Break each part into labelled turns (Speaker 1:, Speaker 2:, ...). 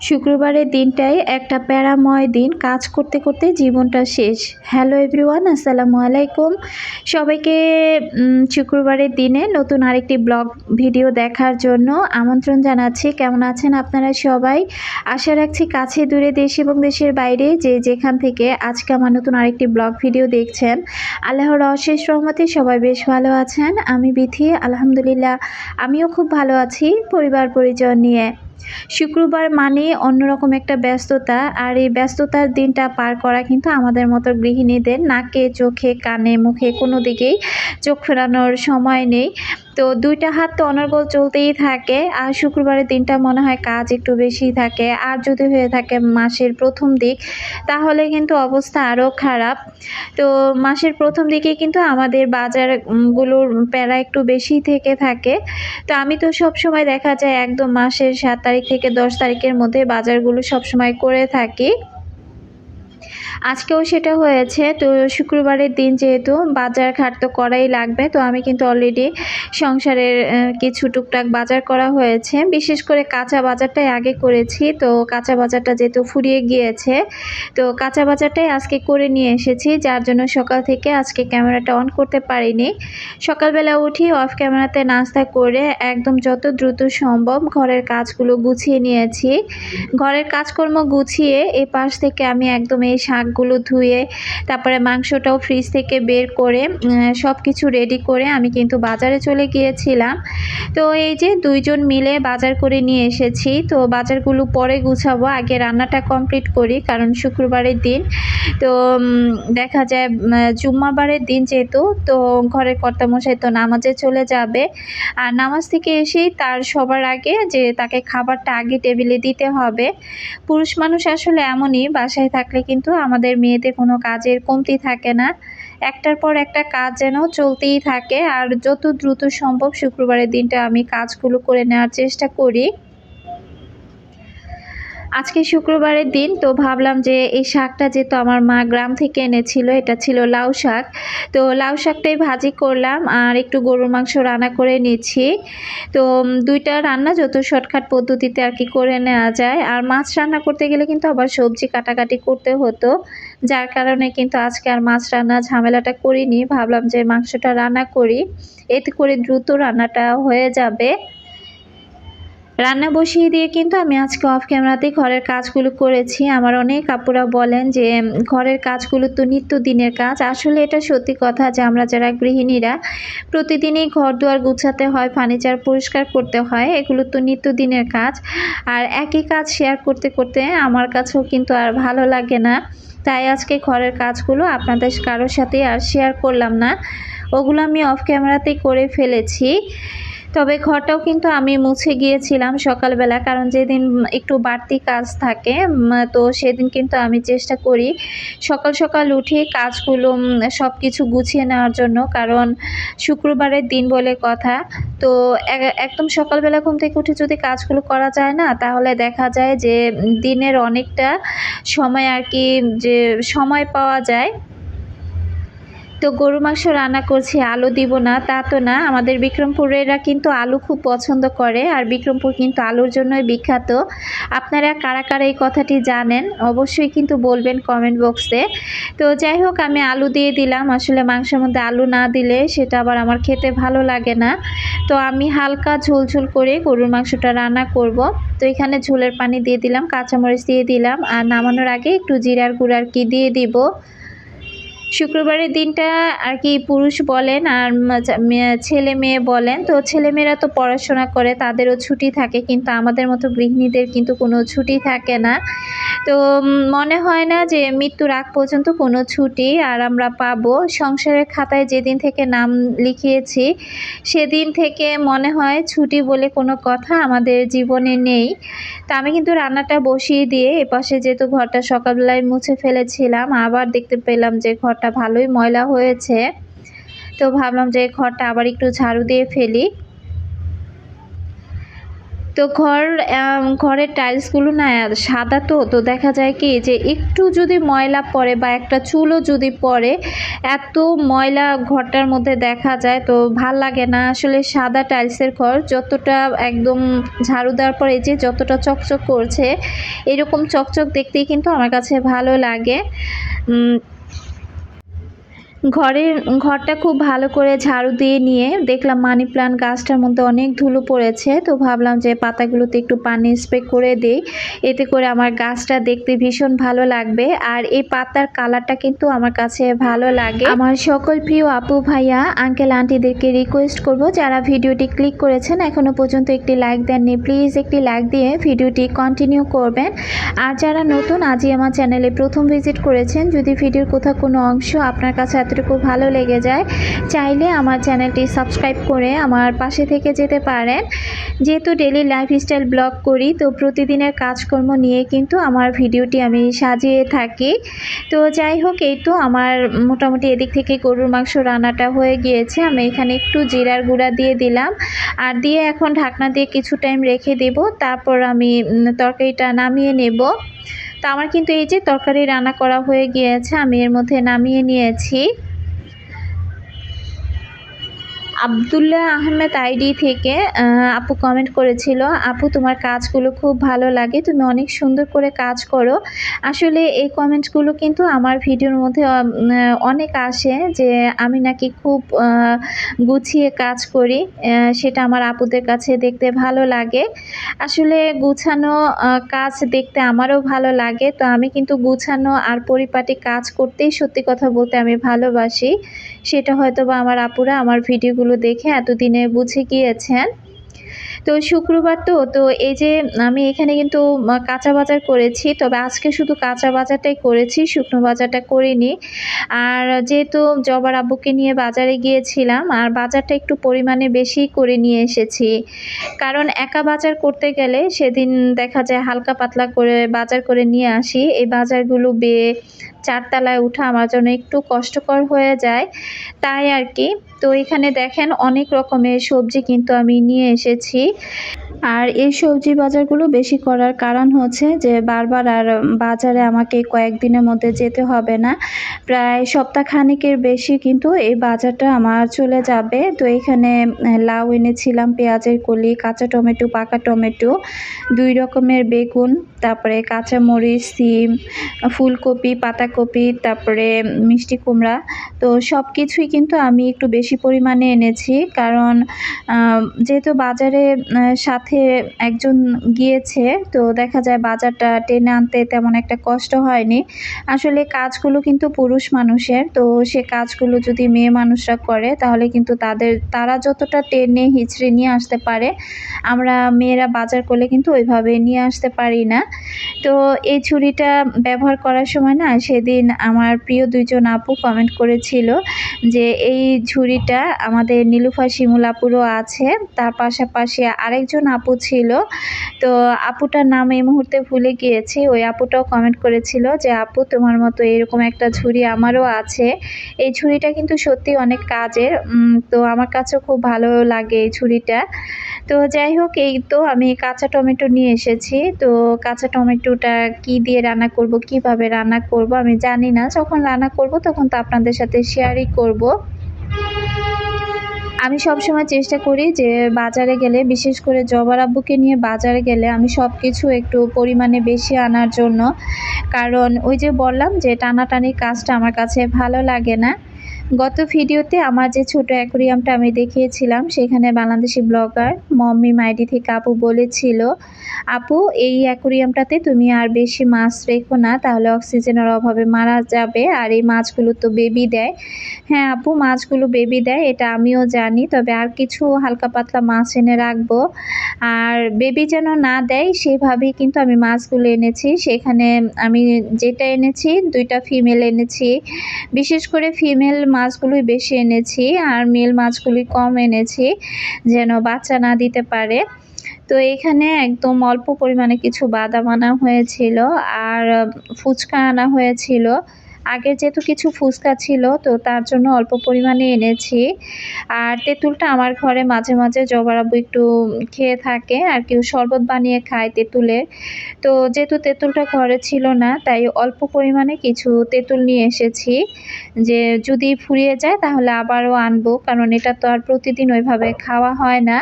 Speaker 1: শুক্রবারের দিনটাই একটা প্যারাময় দিন কাজ করতে করতে জীবনটা শেষ। হ্যালো এভরিওয়ান, আসসালামু আলাইকুম। সবাইকে শুক্রবারের দিনে নতুন আরেকটি ব্লগ ভিডিও দেখার জন্য আমন্ত্রণ জানাচ্ছি। কেমন আছেন আপনারা সবাই? আশা রাখছি কাছে, দূরে দেশ এবং দেশের বাইরে যে যেখান থেকে আজকে আমার নতুন আরেকটি ব্লগ ভিডিও দেখছেন, আল্লাহর অশেষ রহমতে সবাই বেশ ভালো আছেন। আমি বিথি, আলহামদুলিল্লাহ। আমিও খুব ভালো আছি পরিবার পরিজন নিয়ে। শুক্রবার মানে অন্যরকম একটা ব্যস্ততা, আর এই ব্যস্ততার দিনটা পার করা কিন্তু আমাদের মতো গৃহিণীদের নাকে, চোখে, কানে, মুখে কোনো দিকেই চোখ ফেরানোর সময় নেই। তো দুইটা হাত তো অনর্গল চলতেই থাকে, আর শুক্রবারের দিনটা মনে হয় কাজ একটু বেশি থাকে। আর যদি হয়ে থাকে মাসের প্রথম দিক, তাহলে কিন্তু অবস্থা আরও খারাপ। তো মাসের প্রথম দিকে কিন্তু আমাদের বাজারগুলোর প্যারা একটু বেশি থেকে থাকে। তো আমি তো সব সময় দেখা যায় একদম মাসের সাত তারিখ থেকে দশ তারিখের মধ্যে বাজারগুলো সব সময় করে থাকি। আজকেও সেটা হয়েছে। তো শুক্রবারের দিন যেহেতু বাজার ঘাট তো করাই লাগবে, তো আমি কিন্তু অলরেডি সংসারের কিছু টুকটাক বাজার করা হয়েছে। বিশেষ করে কাঁচা বাজারটাই আগে করেছি, তো কাঁচা বাজারটা যেহেতু ফুরিয়ে গিয়েছে, তো কাঁচা বাজারটাই আজকে করে নিয়ে এসেছি, যার জন্য সকাল থেকে আজকে ক্যামেরাটা অন করতে পারিনি। সকালবেলা উঠি অফ ক্যামেরাতে নাস্তা করে একদম যত দ্রুত সম্ভব ঘরের কাজগুলো গুছিয়ে নিয়েছি। ঘরের কাজকর্ম গুছিয়ে এই পাশ থেকে আমি একদম এই শাকগুলো ধুয়ে তারপরে মাংসটাও ফ্রিজ থেকে বের করে সব কিছু রেডি করে আমি কিন্তু বাজারে চলে গিয়েছিলাম। তো এই যে দুইজন মিলে বাজার করে নিয়ে এসেছি। তো বাজারগুলো পরে গুছাবো, আগে রান্নাটা কমপ্লিট করি, কারণ শুক্রবারের দিন। তো দেখা যায় জুম্মাবারের দিন যেহেতু, তো ঘরের কর্তামশাই তো নামাজে চলে যাবে। আর নামাজ থেকে এসেই তার সবার আগে যে তাকে খাবারটা আগে টেবিলে দিতে হবে। পুরুষ মানুষ আসলে এমনই, বাসায় থাকলে কিন্তু আমাদের মেয়েদের কোনো কাজের কমতি থাকে না। একটার পর একটা কাজ যেন চলতেই থাকে। আর যত দ্রুত সম্ভব শুক্রবারের দিনটা আমি কাজগুলো করে নেওয়ার চেষ্টা করি। আজকে শুক্রবারের দিন তো ভাবলাম যে এই শাকটা যেহেতু আমার মা গ্রাম থেকে এনেছিল, এটা ছিল লাউ শাক। তো লাউ শাকটাই ভাজি করলাম আর একটু গরুর মাংস রান্না করে নিচ্ছি। তো দুইটা রান্না যত শর্টকাট পদ্ধতিতে আর কি করে নেওয়া যায়। আর মাছ রান্না করতে গেলে কিন্তু আবার সবজি কাটাকাটি করতে হতো। যার কারণে কিন্তু আজকে আর মাছ রান্না ঝামেলাটা করিনি। ভাবলাম যে মাংসটা রান্না করি। এতে করে দ্রুত রান্নাটা হয়ে যাবে। রান্না বসিয়ে দিয়ে কিন্তু আমি আজকে অফ ক্যামেরাতেই ঘরের কাজগুলো করেছি। আমার অনেক আপুরা বলেন যে ঘরের কাজগুলো তো নিত্য দিনের কাজ। আসলে এটা সত্যি কথা যে আমরা যারা গৃহিণীরা প্রতিদিনই ঘর দুয়ার গুছাতে হয়, ফার্নিচার পরিষ্কার করতে হয়, এগুলো তো নিত্য দিনের কাজ। আর একই কাজ শেয়ার করতে করতে আমার কাছেও কিন্তু আর ভালো লাগে না। তাই আজকে ঘরের কাজগুলো আপনাদের কারোর সাথে আর শেয়ার করলাম না। ওগুলো আমি অফ ক্যামেরাতেই করে ফেলেছি। তবে ঘরটাও কিন্তু আমি মুছে গিয়েছিলাম সকালবেলা, কারণ যেদিন একটু বাড়তি কাজ থাকে তো সেদিন কিন্তু আমি চেষ্টা করি সকাল সকাল উঠে কাজগুলো সব কিছু গুছিয়ে নেওয়ার জন্য, কারণ শুক্রবারের দিন বলে কথা। তো এক- একদম সকালবেলা ঘুম থেকে উঠে যদি কাজগুলো করা যায় না, তাহলে দেখা যায় যে দিনের অনেকটা সময় আর কি যে সময় পাওয়া যায়। তো গরু মাংস রান্না করছি, আলু দিব না, তা তো না। আমাদের বিক্রমপুরেরা কিন্তু আলু খুব পছন্দ করে, আর বিক্রমপুর কিন্তু আলুর জন্যই বিখ্যাত। আপনারা কারা কারা এই কথাটি জানেন, অবশ্যই কিন্তু বলবেন কমেন্ট বক্সে তো যাই হোক, আমি আলু দিয়ে দিলাম। আসলে মাংসের মধ্যে আলু না দিলে সেটা আবার আমার খেতে ভালো লাগে না। তো আমি হালকা ঝোল ঝোল করে গরুর মাংসটা রান্না করব। তো এখানে ঝোলের পানি দিয়ে দিলাম, কাঁচামরিচ দিয়ে দিলাম, আর নামানোর আগে একটু জিরার গুঁড় আর কি দিয়ে দিব। শুক্রবারের দিনটা আর কি পুরুষ বলেন আর ছেলে মেয়ে বলেন, তো ছেলেমেয়েরা তো পড়াশোনা করে, তাদেরও ছুটি থাকে, কিন্তু আমাদের মতো গৃহিণীদের কিন্তু কোনো ছুটি থাকে না। তো মনে হয় না যে মৃত্যুর আগ পর্যন্ত কোনো ছুটি আর আমরা পাবো। সংসারের খাতায় যেদিন থেকে নাম লিখিয়েছি, সেদিন থেকে মনে হয় ছুটি বলে কোনো কথা আমাদের জীবনে নেই। তা আমি কিন্তু রান্নাটা বসিয়ে দিয়ে এপাশে যেহেতু ঘরটা সকালবেলায় মুছে ফেলেছিলাম, আবার দেখতে পেলাম যে ঘরটা ভালোই ময়লা হয়েছে। তো ভাবলাম যে ঘরটা আবার একটু ঝাড়ু দিয়ে ফেলি। তো ঘর ঘরের টাইলসগুলো না সাদা তো তো দেখা যায় কি যে একটু যদি ময়লা পড়ে বা একটা চুলও যদি পড়ে, এত ময়লা ঘরটার মধ্যে দেখা যায় তো ভালো লাগে না। আসলে সাদা টাইলসের ঘর যতটা একদম ঝাড়ু দেওয়ার পরে যে যতটা চকচক করছে, এরকম চকচক দেখতেই কিন্তু আমার কাছে ভালো লাগে। ঘরের ঘরটা খুব ভালো করে ঝাড়ু দিয়ে নিয়ে দেখলাম মানি প্লান্ট গাছটার মধ্যে অনেক ধুলো পড়েছে, তো ভাবলাম যে পাতাগুলোতে একটু পানি স্প্রে করে দিই। এতে করে আমার গাছটা দেখতে ভীষণ ভালো লাগবে আর এই পাতার কালারটা কিন্তু আমার কাছে ভালো লাগে। আমার সকল প্রিয় আপু ভাইয়া, আঙ্কেল আন্টিদেরকে রিকোয়েস্ট করব যারা ভিডিওটি ক্লিক করেছেন এখনও পর্যন্ত একটি লাইক দেননি প্লিজ একটি লাইক দিয়ে ভিডিওটি কন্টিনিউ করবেন। আর যারা নতুন, আজই আমার চ্যানেলে প্রথম ভিজিট করেছেন, যদি ভিডিওর কোথাও কোনো অংশ আপনার কাছে এতটুকু ভালো লেগে যায়, চাইলে আমার চ্যানেলটি সাবস্ক্রাইব করে আমার পাশে থেকে যেতে পারেন। যেহেতু ডেলি লাইফস্টাইল ব্লগ করি, তো প্রতিদিনের কাজকর্ম নিয়ে কিন্তু আমার ভিডিওটি আমি সাজিয়ে থাকি। তো যাই হোক, এই তো আমার মোটামুটি এদিক থেকে গরুর মাংস রান্নাটা হয়ে গিয়েছে। আমি এখানে একটু জিরার গুঁড়া দিয়ে দিলাম। আর দিয়ে এখন ঢাকনা দিয়ে কিছু টাইম রেখে দেব। তারপর আমি তরকারিটা নামিয়ে নেব। তো আমার কিন্তু এই যে তরকারি রান্না করা হয়ে গিয়েছে, আমি এর মধ্যে নামিয়ে নিয়েছি। আবদুল্লাহ আহমেদ আইডি থেকে আপু কমেন্ট করেছিল, আপু, তোমার কাজগুলো খুব ভালো লাগে, তুমি অনেক সুন্দর করে কাজ করো। আসলে এই কমেন্টসগুলো কিন্তু আমার ভিডিওর মধ্যে অনেক আসে যে আমি নাকি খুব গুছিয়ে কাজ করি সেটা আমার আপুদের কাছে দেখতে ভালো লাগে। আসলে গুছানো কাজ দেখতে আমারও ভালো লাগে, তো আমি কিন্তু গুছানো আর পরিপাটি কাজ করতেই সত্যি কথা বলতে আমি ভালোবাসি। সেটা হয়তো বা আমার আপুরা আমার ভিডিওগুলো দেখে এতদিনে বুঝে গিয়েছেন। তো শুক্রবার তো তো এই যে আমি এখানে কিন্তু কাঁচা বাজার করেছি, তবে আজকে শুধু কাঁচা বাজারটাই করেছি, শুকনো বাজারটা করিনি। আর যেহেতু জবার আব্বুকে নিয়ে বাজারে গিয়েছিলাম, আর বাজারটা একটু পরিমাণে বেশি করে নিয়ে এসেছি। কারণ একা বাজার করতে গেলে সেদিন দেখা যায় হালকা পাতলা করে বাজার করে নিয়ে আসি, এই বাজারগুলো বেয়ে চারতলায় ওঠা আমার জন্য একটু কষ্টকর হয়ে যায়, তাই আর কি। তো এখানে দেখেন অনেক রকমের সবজি কিন্তু আমি নিয়ে এসেছি। আর এই সবজি বাজারগুলো বেশি করার কারণ হচ্ছে যে বারবার আর বাজারে আমাকে কয়েকদিনের মধ্যে যেতে হবে না। প্রায় সপ্তাহখানেকের বেশি কিন্তু এই বাজারটা আমার চলে যাবে। তো এখানে লাউ এনেছিলাম, পেঁয়াজের কলি, কাঁচা টমেটো, পাকা টমেটো, দুই রকমের বেগুন, তারপরে কাঁচা মরিচ সিম, ফুলকপি পাতাকপি তারপরে মিষ্টি কুমড়া। তো সব কিছুই কিন্তু আমি একটু বেশি পরিমাণে এনেছি। কারণ যেহেতু বাজারে সাথে একজন গিয়েছে, তো দেখা যায় বাজারটা টেনে আনতে তেমন একটা কষ্ট হয়নি। আসলে কাজগুলো কিন্তু পুরুষ মানুষের, তো সে কাজগুলো যদি মেয়ে মানুষরা করে, তাহলে কিন্তু তাদের, তারা যতটা টেনে হিচড়ে নিয়ে আসতে পারে, আমরা মেয়েরা বাজার করলে কিন্তু ওইভাবে নিয়ে আসতে পারি না। তো এই ছুরিটা ব্যবহার করার সময় না সেদিন আমার প্রিয় দুইজন আপু কমেন্ট করেছিল যে এই ঝুড়িটা আমাদের নীলুফা শিমুল আপুরও আছে। তার পাশাপাশি আরেকজন আপু ছিল। তো আপুটার নাম এই মুহূর্তে ভুলে গিয়েছি। ওই আপুটাও কমেন্ট করেছিল যে, আপু, তোমার মতো এরকম একটা ঝুড়ি আমারও আছে। এই ঝুড়িটা কিন্তু সত্যি অনেক কাজের। তো আমার কাছেও খুব ভালো লাগে এই ঝুড়িটা। তো যাই হোক, এই তো আমি কাঁচা টমেটো নিয়ে এসেছি। তো কাঁচা টমেটোটা কি দিয়ে রান্না করব, কীভাবে রান্না করব আমি জানি না। যখন রান্না করব, তখন তো আপনাদের সাথে শেয়ারই করব। আমি সবসময় চেষ্টা করি যে বাজারে গেলে, বিশেষ করে জবার আব্বুকে নিয়ে বাজারে গেলে, আমি সব কিছু একটু পরিমাণে বেশি আনার জন্য। কারণ ওই যে বললাম যে, টানাটানির কাজটা আমার কাছে ভালো লাগে না। গত ভিডিওতে আমার যে ছোট অ্যাকোরিয়ামটা আমি দেখিয়েছিলাম, সেখানে বাংলাদেশি ব্লগার মম্মি মাইডি থেকে আপু বলেছিল, আপু, এই অ্যাকোরিয়ামটাতে তুমি আর বেশি মাছ রেখো না, তাহলে অক্সিজেনের অভাবে মারা যাবে, আর এই মাছগুলো তো বেবি দেয়। হ্যাঁ আপু, মাছগুলো বেবি দেয়, এটা আমিও জানি, তবে আর কিছু হালকা পাতলা মাছ এনে রাখব। আর বেবি যেন না দেয়, সেভাবেই কিন্তু আমি মাছগুলো এনেছি, সেখানে আমি যেটা এনেছি, দুইটা ফিমেল এনেছি। বিশেষ করে ফিমেল মাছগুলোই বেশি এনেছি আর মেল মাছগুলি কম এনেছি, যেন বাচ্চা না দিতে পারে। তো এখানে একদম অল্প পরিমাণে কিছু বাদাম আনা হয়েছিল আর ফুচকা আনা হয়েছিল। আগের যেহেতু কিছু ফুচকা ছিল, তো তার জন্য অল্প পরিমাণে এনেছি। আর তেঁতুলটা আমার ঘরে মাঝে মাঝে জবরাবু একটু খেয়ে থাকে, আর কেউ শরবত বানিয়ে খায় তেঁতুলের। তো যেহেতু তেঁতুলটা ঘরে ছিল না, তাই অল্প পরিমাণে কিছু তেঁতুল নিয়ে এসেছি। যে যদি ফুরিয়ে যায় তাহলে আবারও আনব, কারণ এটা তো আর প্রতিদিন ওইভাবে খাওয়া হয় না।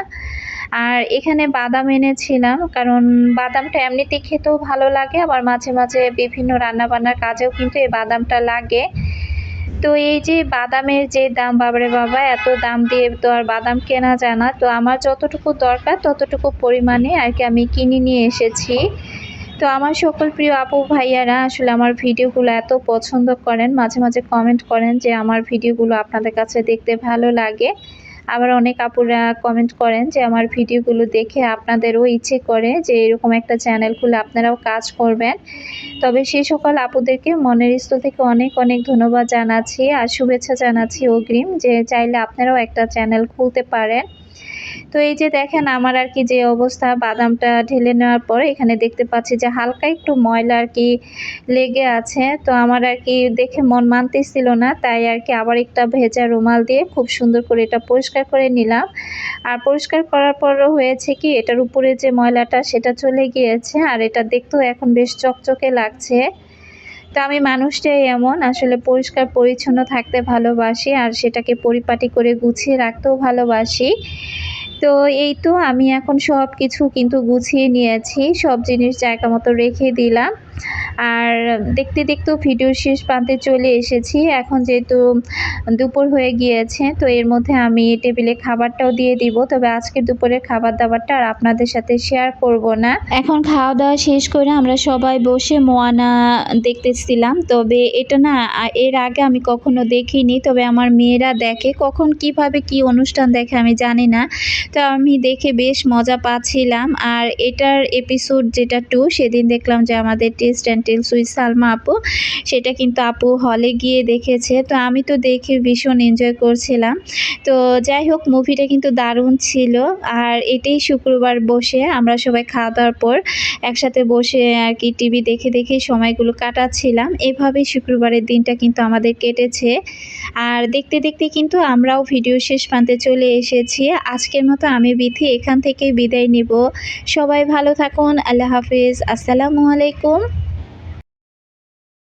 Speaker 1: আর এখানে বাদাম এনেছিলাম, কারণ বাদামটা এমনিতে খেতেও ভালো লাগে, আবার মাঝে মাঝে বিভিন্ন রান্নাবান্নার কাজেও কিন্তু এই বাদামটা লাগে। তো এই যে বাদামের যে দাম, বাবারে বাবা, এত দাম দিয়ে তো আর বাদাম কেনা যায় না। তো আমার যতটুকু দরকার, ততটুকু পরিমাণে আর কি আমি কিনে নিয়ে এসেছি। তো আমার সকল প্রিয় আপু ভাইয়ারা, আসলে আমার ভিডিওগুলো এত পছন্দ করেন, মাঝে মাঝে কমেন্ট করেন যে আমার ভিডিওগুলো আপনাদের কাছে দেখতে ভালো লাগে। আবার অনেক আপুরা কমেন্ট করেন যে, আমার ভিডিওগুলো দেখে আপনাদেরও ইচ্ছে করে যে, এরকম একটা চ্যানেল খুলে আপনারাও কাজ করবেন। তবে সেই সকল আপুদেরকে মনের স্থল থেকে অনেক অনেক ধন্যবাদ জানাচ্ছি আর শুভেচ্ছা জানাচ্ছি অগ্রিম যে, চাইলে আপনারাও একটা চ্যানেল খুলতে পারেন। তো এই যে দেখেন আমার আর কি যে অবস্থা, বাদামটা ঢেলে নেওয়ার পরে এখানে দেখতে পাচ্ছি যে হালকা একটু ময়লা আর কি লেগে আছে। তো আমার আর কি দেখে মন মানতেছিল না, তাই আর কি আবার একটা ভেজা রুমাল দিয়ে খুব সুন্দর করে এটা পরিষ্কার করে নিলাম। আর পরিষ্কার করার পরও হয়েছে কি, এটার উপরে যে ময়লাটা সেটা চলে গিয়েছে আর এটা দেখতেও এখন বেশ চকচকে লাগছে। তো আমি মানুষটাই এমন, আসলে পরিষ্কার পরিচ্ছন্ন থাকতে ভালোবাসি আর সেটাকে পরিপাটি করে গুছিয়ে রাখতেও ভালোবাসি। তো এই তো আমি এখন সব কিছু কিন্তু গুছিয়ে নিয়েছি, সব জিনিস জায়গা মতো রেখে দিলাম। আর দেখতে দেখতেও ভিডিও শেষ প্রান্তে চলে এসেছি। এখন যেহেতু দুপুর হয়ে গিয়েছে, তো এর মধ্যে আমি টেবিলে খাবারটাও দিয়ে দিব। তবে আজকে দুপুরের খাবার দাবারটা আর আপনাদের সাথে শেয়ার করব না। এখন খাওয়া দাওয়া শেষ করে আমরা সবাই বসে মোয়ানা দেখতেছিলাম। তবে এটা না এর আগে আমি কখনো দেখিনি। তবে আমার মেয়েরা দেখে, কখন কীভাবে কি অনুষ্ঠান দেখে আমি জানি না। তো আমি দেখে বেশ মজা পাচ্ছিলাম। আর এটার এপিসোড যেটা টু সেদিন দেখলাম যে আমাদের taste and tales with Salma আপু, সেটা কিন্তু আপু হলে গিয়ে দেখেছে। তো আমি তো দেখে ভীষণ এনজয় করছিলাম। তো যাই হোক মুভিটা কিন্তু দারুণ ছিল। আর এটাই শুক্রবার বসে আমরা সবাই খাওয়া দাওয়ার পর একসাথে বসে আর কি টিভি দেখে দেখে সময়গুলো কাটাচ্ছিলাম। এভাবেই শুক্রবারের দিনটা কিন্তু আমাদের কেটেছে। আর দেখতে দেখতে কিন্তু আমরাও ভিডিও শেষ প্রান্তে চলে এসেছি। আজকের মতো আমি বিথি, এখান থেকে বিদায় নিব। সবাই ভালো থাকুন, আল্লাহ হাফিজ। আসসালামু আলাইকুম।